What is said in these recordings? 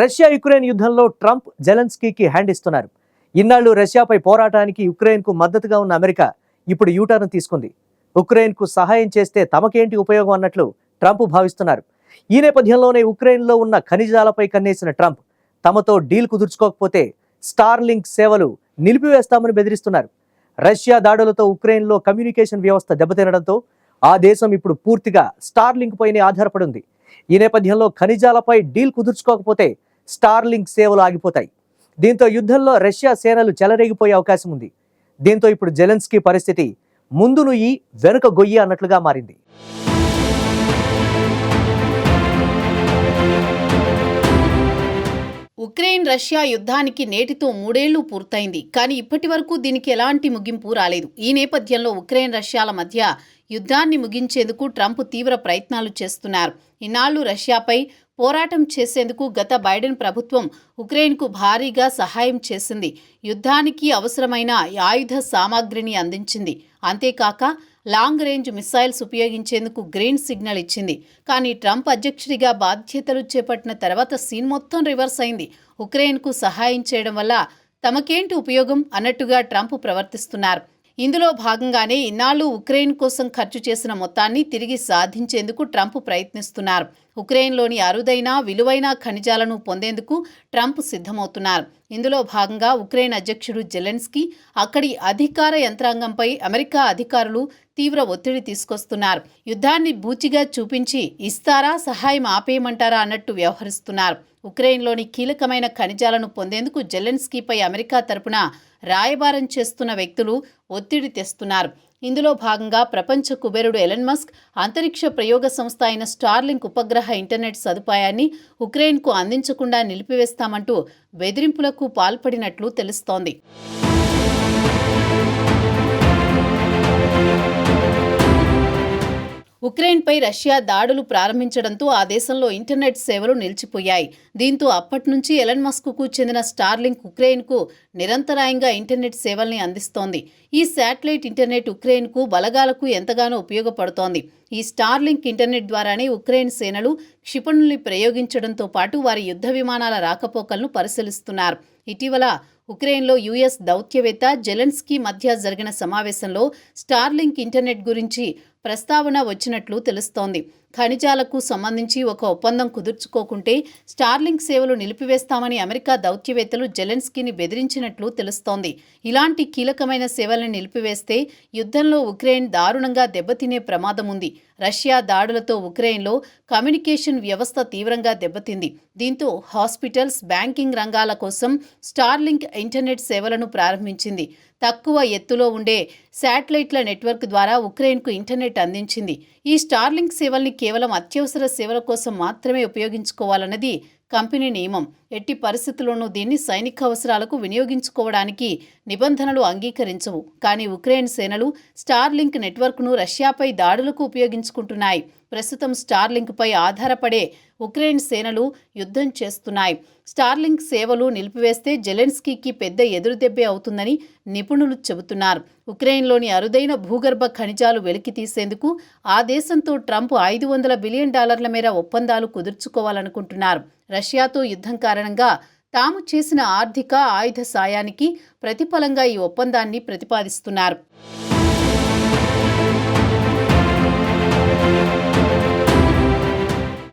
Russia Ukraine యుద్ధంలో Trump జెలెన్స్కీకి hand ఇస్తున్నారు. ఇన్నాళ్ళు రష్యాపై పోరాటానికి యుక్రెయిన్కు మద్దతుగా ఉన్న అమెరికా ఇప్పుడు యూటర్న్ తీసుకుంది. ఉక్రెయిన్కు సహాయం చేస్తే తమకేంటి ఉపయోగం అన్నట్లు ట్రంప్ భావిస్తున్నారు. ఈ నేపథ్యంలోనే ఉక్రెయిన్లో ఉన్న ఖనిజాలపై కన్నేసిన ట్రంప్ తమతో డీల్ కుదుర్చుకోకపోతే స్టార్లింక్ సేవలు నిలిపివేస్తామని బెదిరిస్తున్నారు. రష్యా దాడులతో ఉక్రెయిన్లో కమ్యూనికేషన్ వ్యవస్థ దెబ్బతినడంతో ఆ దేశం ఇప్పుడు పూర్తిగా స్టార్లింక్ పైనే ఆధారపడి ఉంది. ఈ నేపథ్యంలో ఖనిజాలపై డీల్ కుదుర్చుకోకపోతే స్టార్లింక్ సేవలు ఆగిపోతాయి. దీంతో యుద్ధంలో రష్యా సేనలు చెలరేగిపోయే అవకాశం ఉంది. దీంతో ఇప్పుడు జెలెన్స్కీ పరిస్థితి ముందు నుయ్యి వెనుక గొయ్యి అన్నట్లుగా మారింది. ఉక్రెయిన్ రష్యా యుద్ధానికి నేటితో మూడేళ్ళు పూర్తయింది. కానీ ఇప్పటి వరకు దీనికి ఎలాంటి ముగింపు రాలేదు. ఈ నేపథ్యంలో ఉక్రెయిన్ రష్యాల మధ్య యుద్ధాన్ని ముగించేందుకు ట్రంప్ తీవ్ర ప్రయత్నాలు చేస్తున్నారు. ఇన్నాళ్ళు రష్యాపై పోరాటం చేసేందుకు గత బైడెన్ ప్రభుత్వం ఉక్రెయిన్కు భారీగా సహాయం చేసింది. యుద్ధానికి అవసరమైన ఆయుధ సామాగ్రిని అందించింది. అంతేకాక లాంగ్ రేంజ్ మిసైల్స్ ఉపయోగించేందుకు గ్రీన్ సిగ్నల్ ఇచ్చింది. కానీ ట్రంప్ అధ్యక్షుడిగా బాధ్యతలు చేపట్టిన తర్వాత సీన్ మొత్తం రివర్స్ అయింది. ఉక్రెయిన్కు సహాయం చేయడం వల్ల తమకేంటి ఉపయోగం అన్నట్టుగా ట్రంప్ ప్రవర్తిస్తున్నారు. ఇందులో భాగంగానే ఇన్నాళ్ళు ఉక్రెయిన్ కోసం ఖర్చు చేసిన మొత్తాన్ని తిరిగి సాధించేందుకు ట్రంప్ ప్రయత్నిస్తున్నారు. ఉక్రెయిన్లోని అరుదైన విలువైన ఖనిజాలను పొందేందుకు ట్రంప్ సిద్ధమవుతున్నారు. ఇందులో భాగంగా ఉక్రెయిన్ అధ్యక్షుడు జెలెన్స్కీ అక్కడి అధికార యంత్రాంగంపై అమెరికా అధికారులు తీవ్ర ఒత్తిడి తీసుకొస్తున్నారు. యుద్ధాన్ని బూచిగా చూపించి ఇస్తారా సహాయం ఆపేయమంటారా అన్నట్టు వ్యవహరిస్తున్నారు. ఉక్రెయిన్లోని కీలకమైన ఖనిజాలను పొందేందుకు జెలెన్స్కీపై అమెరికా తరపున రాయబారం చేస్తున్న వ్యక్తులు ఒత్తిడి తెస్తున్నారు. ఇందులో భాగంగా ప్రపంచ కుబేరుడు ఎలన్ మస్క్ అంతరిక్ష ప్రయోగ సంస్థ అయిన స్టార్లింక్ ఉపగ్రహ ఇంటర్నెట్ సదుపాయాన్ని ఉక్రెయిన్కు అందించకుండా నిలిపివేస్తామంటూ బెదిరింపులకు పాల్పడినట్లు తెలుస్తోంది. ఉక్రెయిన్పై రష్యా దాడులు ప్రారంభించడంతో ఆ దేశంలో ఇంటర్నెట్ సేవలు నిలిచిపోయాయి. దీంతో అప్పటి నుంచి ఎలన్ మస్క్కు చెందిన స్టార్లింక్ ఉక్రెయిన్కు నిరంతరాయంగా ఇంటర్నెట్ సేవల్ని అందిస్తోంది. ఈ శాటిలైట్ ఇంటర్నెట్ ఉక్రెయిన్కు బలగాలకు ఎంతగానో ఉపయోగపడుతోంది. ఈ స్టార్లింక్ ఇంటర్నెట్ ద్వారానే ఉక్రెయిన్ సేనలు క్షిపణుల్ని ప్రయోగించడంతో పాటు వారి యుద్ధ విమానాల రాకపోకలను పరిశీలిస్తున్నారు. ఇటీవల ఉక్రెయిన్లో యుఎస్ దౌత్యవేత్త జెలెన్స్కీ మధ్య జరిగిన సమావేశంలో స్టార్లింక్ ఇంటర్నెట్ గురించి ప్రస్తావన వచ్చినట్లు తెలుస్తోంది. ఖనిజాలకు సంబంధించి ఒక ఒప్పందం కుదుర్చుకోకుంటే స్టార్లింక్ సేవలు నిలిపివేస్తామని అమెరికా దౌత్యవేత్తలు జెలెన్స్కీని బెదిరించినట్లు తెలుస్తోంది. ఇలాంటి కీలకమైన సేవలను నిలిపివేస్తే యుద్ధంలో ఉక్రెయిన్ దారుణంగా దెబ్బతినే ప్రమాదం ఉంది. రష్యా దాడులతో ఉక్రెయిన్లో కమ్యూనికేషన్ వ్యవస్థ తీవ్రంగా దెబ్బతింది. దీంతో హాస్పిటల్స్ బ్యాంకింగ్ రంగాల కోసం స్టార్లింక్ ఇంటర్నెట్ సేవలను ప్రారంభించింది. తక్కువ ఎత్తులో ఉండే శాటిలైట్ల నెట్వర్క్ ద్వారా ఉక్రెయిన్కు ఇంటర్నెట్ అందించింది. ఈ స్టార్లింక్ సేవల్ని కేవలం అత్యవసర సేవల కోసం మాత్రమే ఉపయోగించుకోవాలన్నది కంపెనీ నియమం. ఎట్టి పరిస్థితుల్లోనూ దీన్ని సైనిక అవసరాలకు వినియోగించుకోవడానికి నిబంధనలు అంగీకరించవు. కానీ ఉక్రెయిన్ సేనలు స్టార్లింక్ నెట్వర్క్ను రష్యాపై దాడులకు ఉపయోగించుకుంటున్నాయి. ప్రస్తుతం స్టార్లింక్పై ఆధారపడే ఉక్రెయిన్ సేనలు యుద్ధం చేస్తున్నాయి. స్టార్లింక్ సేవలు నిలిపివేస్తే జెలెన్స్కీకి పెద్ద ఎదురుదెబ్బే అవుతుందని నిపుణులు చెబుతున్నారు. ఉక్రెయిన్లోని అరుదైన భూగర్భ ఖనిజాలు వెలికి తీసేందుకు ఆ దేశంతో ట్రంప్ ఐదు వందల బిలియన్ డాలర్ల మేర ఒప్పందాలు కుదుర్చుకోవాలనుకుంటున్నారు. రష్యాతో యుద్ధం కారణంగా తాము చేసిన ఆర్థిక ఆయుధ సాయానికి ప్రతిఫలంగా ఈ ఒప్పందాన్ని ప్రతిపాదిస్తున్నారు.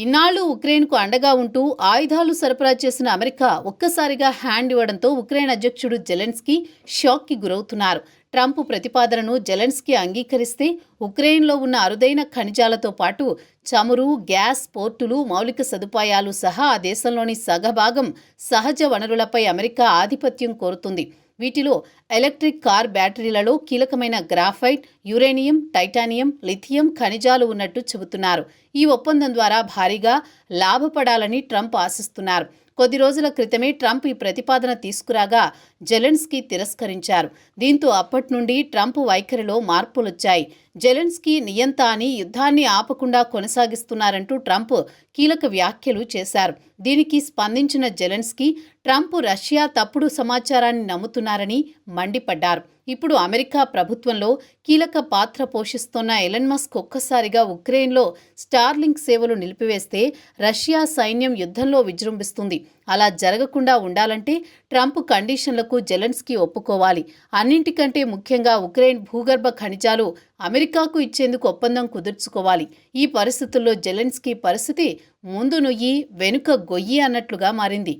ఇన్నాళ్ళు ఉక్రెయిన్కు అండగా ఉంటూ ఆయుధాలు సరఫరా చేసిన అమెరికా ఒక్కసారిగా హ్యాండ్ ఇవ్వడంతో ఉక్రెయిన్ అధ్యక్షుడు జెలెన్స్కీ షాక్కి గురవుతున్నారు. ట్రంప్ ప్రతిపాదనను జెలెన్స్కీ అంగీకరిస్తే ఉక్రెయిన్లో ఉన్న అరుదైన ఖనిజాలతో పాటు చమురు గ్యాస్ పోర్టులు మౌలిక సదుపాయాలు సహా ఆ దేశంలోని సగభాగం సహజ వనరులపై అమెరికా ఆధిపత్యం కోరుతుంది. వీటిలో ఎలక్ట్రిక్ కార్ బ్యాటరీలలో కీలకమైన గ్రాఫైట్ యురేనియం టైటానియం లిథియం ఖనిజాలు ఉన్నట్టు చెబుతున్నారు. ఈ ఒప్పందం ద్వారా భారీగా లాభపడాలని ట్రంప్ ఆశిస్తున్నారు. కొద్ది రోజుల క్రితమే ట్రంప్ ఈ ప్రతిపాదన తీసుకురాగా జెలెన్స్కీ తిరస్కరించారు. దీంతో అప్పటి నుండి ట్రంప్ వైఖరిలో మార్పులొచ్చాయి. జెలెన్స్కీ నియంత అని యుద్ధాన్ని ఆపకుండా కొనసాగిస్తున్నారంటూ ట్రంప్ కీలక వ్యాఖ్యలు చేశారు. దీనికి స్పందించిన జెలెన్స్కీ ట్రంప్ రష్యా తప్పుడు సమాచారాన్ని నమ్ముతున్నారని మండిపడ్డారు. ఇప్పుడు అమెరికా ప్రభుత్వంలో కీలక పాత్ర పోషిస్తున్న ఎలన్ మస్క్ ఒక్కసారిగా ఉక్రెయిన్లో స్టార్లింక్ సేవలు నిలిపివేస్తే రష్యా సైన్యం యుద్ధంలో విజృంభిస్తుంది. అలా జరగకుండా ఉండాలంటే ట్రంప్ కండిషన్లకు జెలెన్స్కీ ఒప్పుకోవాలి. అన్నింటికంటే ముఖ్యంగా ఉక్రెయిన్ భూగర్భ ఖనిజాలు అమెరికాకు ఇచ్చేందుకు ఒప్పందం కుదుర్చుకోవాలి. ఈ పరిస్థితుల్లో జెలెన్స్కీ పరిస్థితి ముందు నుయ్యి వెనుక గొయ్యి అన్నట్లుగా మారింది.